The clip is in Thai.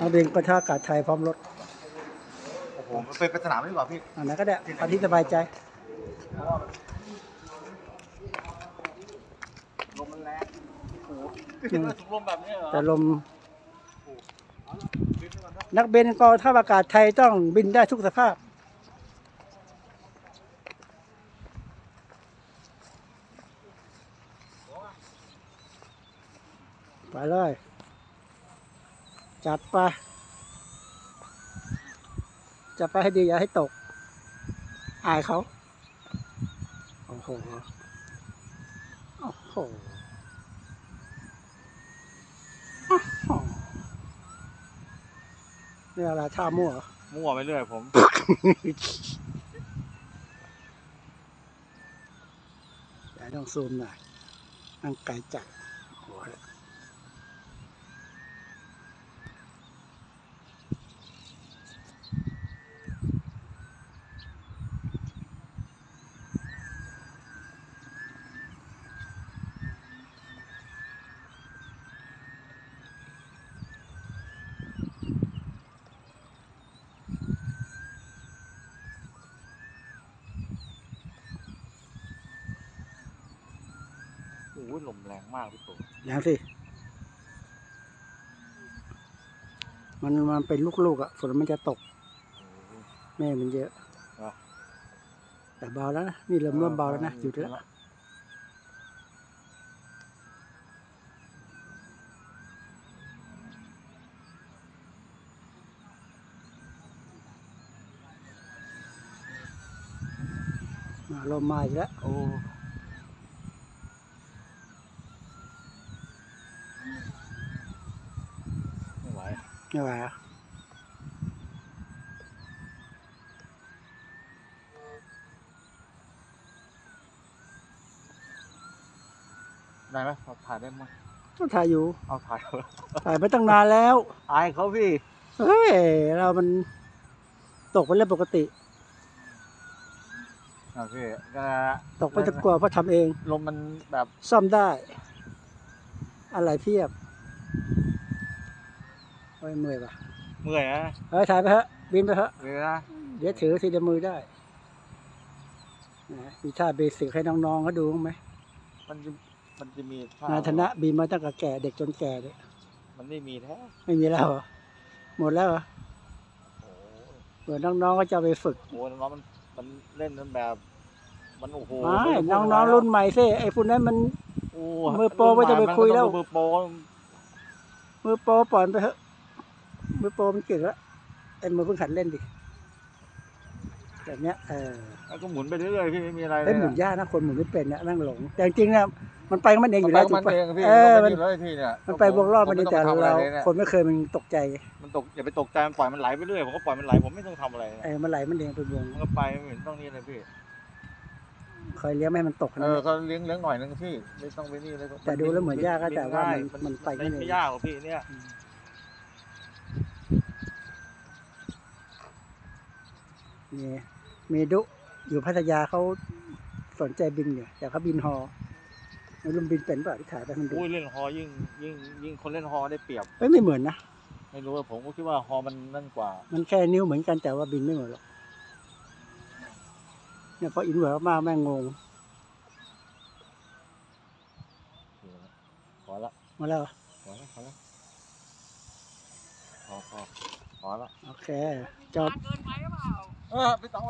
นักบินก็ท่าอากาศไทยพร้อมรถโอ้โหมันเป็นเป็นสนามดีกว่าพี่อันไหนก็ได้เอาที่สบายใจลมมันแรงโอ้โหขึ้นมาถุงลมแบบนี้เหรอแต่ลม นักบินกองทัพอากาศไทยต้องบินได้ทุกสภาพไปเลย จัดไปจัดไปให้ดีอย่าให้ตก อายเขาโอ้โหโอ้โหนี่อะไรท่ามั่วเหรอมั่วไปเรื่อยผม เดี๋ยวต้องซูมหน่อยนั่งไกลจัดโอ้ย โอ้ยลมแรงมากพี่ตู่ยังสิ มันมันเป็นลูกๆอะฝนมันจะตก แม่มันเยอะ แต่เบาแล้วนะ นี่เริ่มเริ่มเบาแล้วนะหยุดแล้วมาลมมาอีกแล้วโอ้ไม่ ไหวไม่ไหวอะได้ไหมถ่ายได้ไหมต้องถ่ายอยู่ เอาถ่ายเถอะถ่ายไปตั้งนานแล้ว อายเขาพี่ เฮ้ย เรามันตกเป็นเรื่องปกติอะพี่ก็ตกไปตะกัวเพราะทำเอง ลมมันแบบซ่อมได้ อะไรเพียบโอ้ยเมื่อยปะเมื่อยนะเฮ้ยถ่ายไปเถอะบินไปเถอะเลยนะเดี๋ยวถือทีเดียวมือได้นะมีท่าเบสิกให้น้องๆเขาดูบ้างไหมมันจะมันจะมีท่นายธนะบินมาตั้งแต่แก่เด็กจนแก่เลยมันไม่มีแท้ไม่มีแล้วเหรอหมดแล้วเหรอโอ้โหเดี๋ยวน้องๆก็จะเอาไปฝึกโอ้โหน้องมันมันเล่นนั้นแบบ มันโอ้โหไม่น้องๆรุ่นใหม่สิไอ้พวกนั้นมันโอ้มือโปรไม่ต้องไปคุยแล้ว มือโปรมือโปรปล่อยมันไปเถอะ มือโปรมันเก่งแล้วไอ้มือเพิ่งหัดเล่นดิแบบเนี้ยเออมันก็หมุนไปเรื่อยๆพี่ไม่มีอะไรเลเอ้ยยหมุนยากนะคนหมุนไม่เป็นเนี่ยนั่งหลง แต่จริงๆนะมันไปของมันเองอยู่แล้วมันถูกปะเองพี่เออมัมันนอยู่แล้วพี่เนี่ยมันไปวงรอบมันเองแต่ผไต้องเราทำอะไรลยนี่ยคนไม่เคยมันตกใจมันตกอย่าไปตกใจมันปล่อยมันไหลไปเรื่อยผมก็ปล่อยมันไหลผมไม่ต้องทำอะไรเออมันไหลมันเองเป็นวงมันก็ไปไม่เห็นต้องนี่เลยพี่คอยเลี้ยงไม่ให้มันตกเอนะอเขาเลี้ยงเลี้ยงหน่อยนึงพี่ไม่ต้องไปนี่เลยแต่ดูแล้วเหมือนยากอะแต่ว่ามันได้มันไปไม่ไม่ได้ไม่ยากหรอกพี่เนี่ยนี่มี ดุอยู่พัทยาเขาสนใจบินอยู่แต่เขาบินฮอไม่รู้บินเป็นเปล่าที่ถ่ายไปมันดูอุ้ยเล่นฮอยิ่งยิ่งยิ่งคนเล่นฮอได้เปรียบเอ้ยไม่เหมือนนะไม่รู้ว่าผมก็คิดว่าฮอมันนั่นกว่า มันแค่นิ้วเหมือนกันแต่ว่าบินไม่เหมือนหรอกเนี่ยพออินเวอร์มากแม่งงงพอละมาแล้วเหรอพอละพอละ พอพอพอละโอเค จบเออไปต้อง